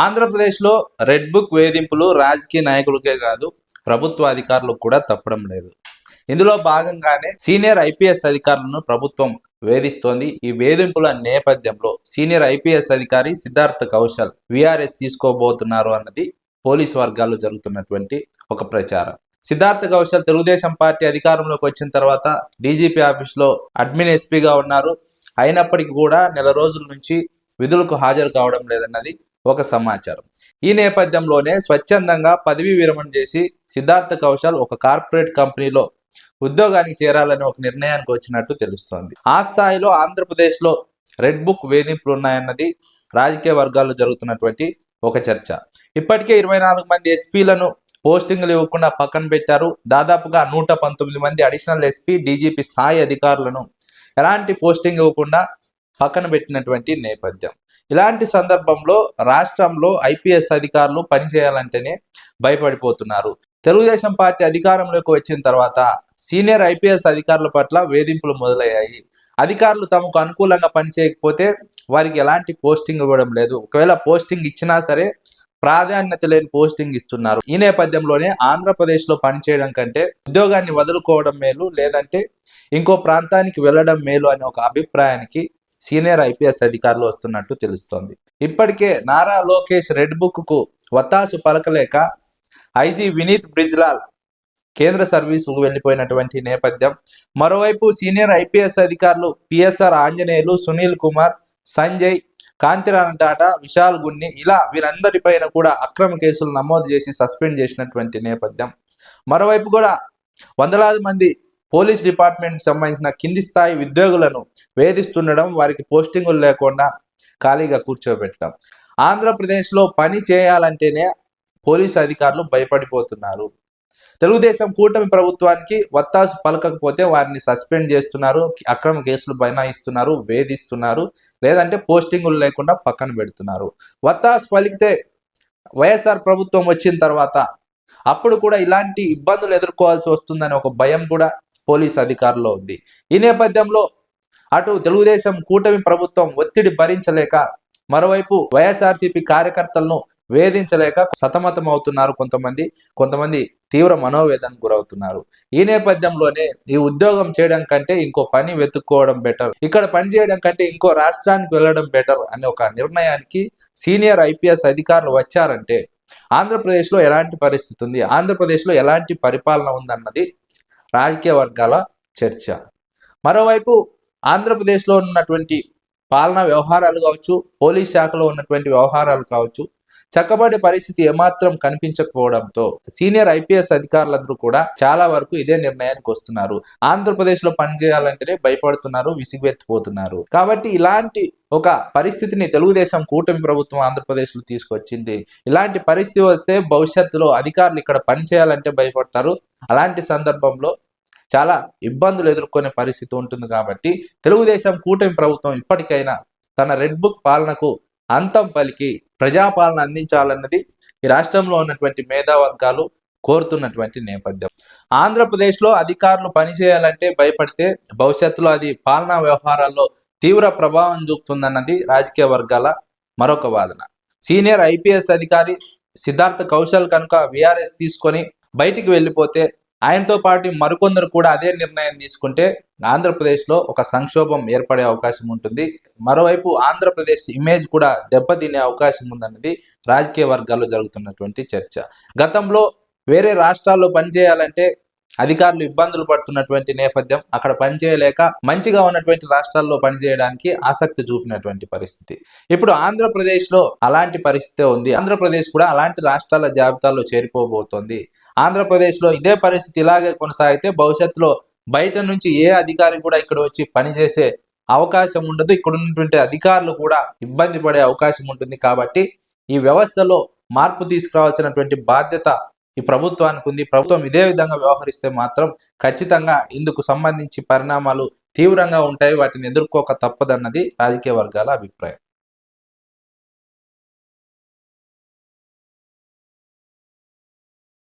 ఆంధ్రప్రదేశ్లో red book వేధింపులు రాజకీయ నాయకులకే కాదు ప్రభుత్వ అధికారులకు కూడా తప్పడం లేదు. ఇందులో భాగంగానే సీనియర్ ఐపీఎస్ అధికారులను ప్రభుత్వం వేధిస్తోంది. ఈ వేధింపుల నేపథ్యంలో సీనియర్ ఐపీఎస్ అధికారి సిద్ధార్థ కౌశల్ విఆర్ఎస్ తీసుకోబోతున్నారు అన్నది పోలీస్ వర్గాల్లో జరుగుతున్నటువంటి ఒక ప్రచారం. సిద్ధార్థ కౌశల్ తెలుగుదేశం పార్టీ అధికారంలోకి వచ్చిన తర్వాత డీజీపీ ఆఫీస్లో అడ్మిన్ ఎస్పీగా ఉన్నారు. అయినప్పటికీ కూడా నెల రోజుల నుంచి విధులకు హాజరు కావడం లేదన్నది ఒక సమాచారం. ఈ నేపథ్యంలోనే స్వచ్ఛందంగా పదవీ విరమణ చేసి సిద్ధార్థ కౌశల్ ఒక కార్పొరేట్ కంపెనీలో ఉద్యోగానికి చేరాలని ఒక నిర్ణయానికి వచ్చినట్టు తెలుస్తోంది. ఆ స్థాయిలో ఆంధ్రప్రదేశ్లో రెడ్ బుక్ వేధింపులు ఉన్నాయన్నది రాజకీయ వర్గాల్లో జరుగుతున్నటువంటి ఒక చర్చ. ఇప్పటికే ఇరవై నాలుగు మంది ఎస్పీలను పోస్టింగ్లు ఇవ్వకుండా పక్కన పెట్టారు. దాదాపుగా నూట పంతొమ్మిది మంది అడిషనల్ ఎస్పీ డీజీపీ స్థాయి అధికారులను ఎలాంటి పోస్టింగ్ ఇవ్వకుండా పక్కన పెట్టినటువంటి నేపథ్యం. ఇలాంటి సందర్భంలో రాష్ట్రంలో ఐపీఎస్ అధికారులు పనిచేయాలంటేనే భయపడిపోతున్నారు. తెలుగుదేశం పార్టీ అధికారంలోకి వచ్చిన తర్వాత సీనియర్ ఐపీఎస్ అధికారుల పట్ల వేధింపులు మొదలయ్యాయి. అధికారులు తమకు అనుకూలంగా పనిచేయకపోతే వారికి ఎలాంటి పోస్టింగ్ ఇవ్వడం లేదు. ఒకవేళ పోస్టింగ్ ఇచ్చినా సరే ప్రాధాన్యత లేని పోస్టింగ్ ఇస్తున్నారు. ఈ నేపథ్యంలోనే ఆంధ్రప్రదేశ్లో పనిచేయడం కంటే ఉద్యోగాన్ని వదులుకోవడం మేలు లేదంటే ఇంకో ప్రాంతానికి వెళ్ళడం మేలు అనే ఒక అభిప్రాయానికి సీనియర్ ఐపీఎస్ అధికారులు వస్తున్నట్టు తెలుస్తోంది. ఇప్పటికే నారా లోకేష్ రెడ్ బుక్కు వత్తాసు పలకలేక ఐజీ వినీత్ బ్రిజ్లాల్ కేంద్ర సర్వీసుకు వెళ్ళిపోయినటువంటి నేపథ్యం. మరోవైపు సీనియర్ ఐపీఎస్ అధికారులు పిఎస్ఆర్ ఆంజనేయులు సునీల్ కుమార్ సంజయ్ కాంతిరాణ టాటా విశాల్ గున్ని ఇలా వీరందరిపైన కూడా అక్రమ కేసులు నమోదు చేసి సస్పెండ్ చేసినటువంటి నేపథ్యం. మరోవైపు కూడా వందలాది మంది పోలీస్ డిపార్ట్మెంట్కి సంబంధించిన కింది స్థాయి ఉద్యోగులను వేధిస్తుండడం వారికి పోస్టింగులు లేకుండా ఖాళీగా కూర్చోబెట్టడం. ఆంధ్రప్రదేశ్లో పని చేయాలంటేనే పోలీసు అధికారులు భయపడిపోతున్నారు. తెలుగుదేశం కూటమి ప్రభుత్వానికి వత్తాసు పలకకపోతే వారిని సస్పెండ్ చేస్తున్నారు అక్రమ కేసులు బైనాయిస్తున్నారు వేధిస్తున్నారు లేదంటే పోస్టింగులు లేకుండా పక్కన పెడుతున్నారు. వత్తాసు పలికితే వైఎస్ఆర్ ప్రభుత్వం వచ్చిన తర్వాత అప్పుడు కూడా ఇలాంటి ఇబ్బందులు ఎదుర్కోవాల్సి వస్తుందనే ఒక భయం కూడా పోలీస్ అధికారుల్లో ఉంది. ఈ నేపథ్యంలో అటు తెలుగుదేశం కూటమి ప్రభుత్వం ఒత్తిడి భరించలేక మరోవైపు వైఎస్ఆర్సీపీ కార్యకర్తలను వేధించలేక సతమతం అవుతున్నారు కొంతమంది. కొంతమంది తీవ్ర మనోవేదనకు గురవుతున్నారు. ఈ నేపథ్యంలోనే ఈ ఉద్యోగం చేయడం కంటే ఇంకో పని వెతుక్కోవడం బెటర్ ఇక్కడ పని చేయడం కంటే ఇంకో రాష్ట్రానికి వెళ్ళడం బెటర్ అనే ఒక నిర్ణయానికి సీనియర్ ఐపీఎస్ అధికారులు వచ్చారంటే ఆంధ్రప్రదేశ్లో ఎలాంటి పరిస్థితి ఉంది? ఆంధ్రప్రదేశ్లో ఎలాంటి పరిపాలన ఉందన్నది రాజకీయ వర్గాల చర్చ. మరోవైపు ఆంధ్రప్రదేశ్లో ఉన్నటువంటి పాలనా వ్యవహారాలు కావచ్చు పోలీస్ శాఖలో ఉన్నటువంటి వ్యవహారాలు కావచ్చు చక్కబడే పరిస్థితి ఏమాత్రం కనిపించకపోవడంతో సీనియర్ ఐపీఎస్ అధికారులందరూ కూడా చాలా వరకు ఇదే నిర్ణయానికి వస్తున్నారు. ఆంధ్రప్రదేశ్లో పనిచేయాలంటేనే భయపడుతున్నారు విసిగెత్తిపోతున్నారు కాబట్టి ఇలాంటి ఒక పరిస్థితిని తెలుగుదేశం కూటమి ప్రభుత్వం ఆంధ్రప్రదేశ్లో తీసుకొచ్చింది. ఇలాంటి పరిస్థితి వస్తే భవిష్యత్తులో అధికారులు ఇక్కడ పనిచేయాలంటే భయపడతారు. అలాంటి సందర్భంలో చాలా ఇబ్బందులు ఎదుర్కొనే పరిస్థితి ఉంటుంది కాబట్టి తెలుగుదేశం కూటమి ప్రభుత్వం ఇప్పటికైనా తన రెడ్ బుక్ పాలనకు అంతం పలికి ప్రజాపాలన అందించాలన్నది ఈ రాష్ట్రంలో ఉన్నటువంటి మేధావర్గాలు కోరుతున్నటువంటి నేపథ్యం. ఆంధ్రప్రదేశ్లో అధికారులు పనిచేయాలంటే భయపడితే భవిష్యత్తులో అది పాలనా వ్యవహారాల్లో తీవ్ర ప్రభావం చూపుతుందన్నది రాజకీయ వర్గాల మరొక వాదన. సీనియర్ ఐపీఎస్ అధికారి సిద్ధార్థ కౌశల్ కనుక విఆర్ఎస్ తీసుకొని బయటికి వెళ్ళిపోతే ఆయనతో పాటు మరికొందరు కూడా అదే నిర్ణయం తీసుకుంటే ఆంధ్రప్రదేశ్లో ఒక సంక్షోభం ఏర్పడే అవకాశం ఉంటుంది. మరోవైపు ఆంధ్రప్రదేశ్ ఇమేజ్ కూడా దెబ్బతినే అవకాశం ఉందన్నది రాజకీయ వర్గాల్లో జరుగుతున్నటువంటి చర్చ. గతంలో వేరే రాష్ట్రాల్లో పనిచేయాలంటే అధికారులు ఇబ్బందులు పడుతున్నటువంటి నేపథ్యం అక్కడ పనిచేయలేక మంచిగా ఉన్నటువంటి రాష్ట్రాల్లో పనిచేయడానికి ఆసక్తి చూపినటువంటి పరిస్థితి. ఇప్పుడు ఆంధ్రప్రదేశ్లో అలాంటి పరిస్థితే ఉంది. ఆంధ్రప్రదేశ్ కూడా అలాంటి రాష్ట్రాల జాబితాలో చేరిపోబోతోంది. ఆంధ్రప్రదేశ్లో ఇదే పరిస్థితి ఇలాగే కొనసాగితే భవిష్యత్తులో బయట నుంచి ఏ అధికారి కూడా ఇక్కడ వచ్చి పనిచేసే అవకాశం ఉండదు. ఇక్కడ ఉన్నటువంటి అధికారులు కూడా ఇబ్బంది పడే అవకాశం ఉంటుంది కాబట్టి ఈ వ్యవస్థలో మార్పు తీసుకురావాల్సినటువంటి బాధ్యత ఈ ప్రభుత్వానికి ఉంది. ప్రభుత్వం ఇదే విధంగా వ్యవహరిస్తే మాత్రం ఖచ్చితంగా ఇందుకు సంబంధించి పరిణామాలు తీవ్రంగా ఉంటాయి. వాటిని ఎదుర్కోక తప్పదన్నది రాజకీయ వర్గాల అభిప్రాయం.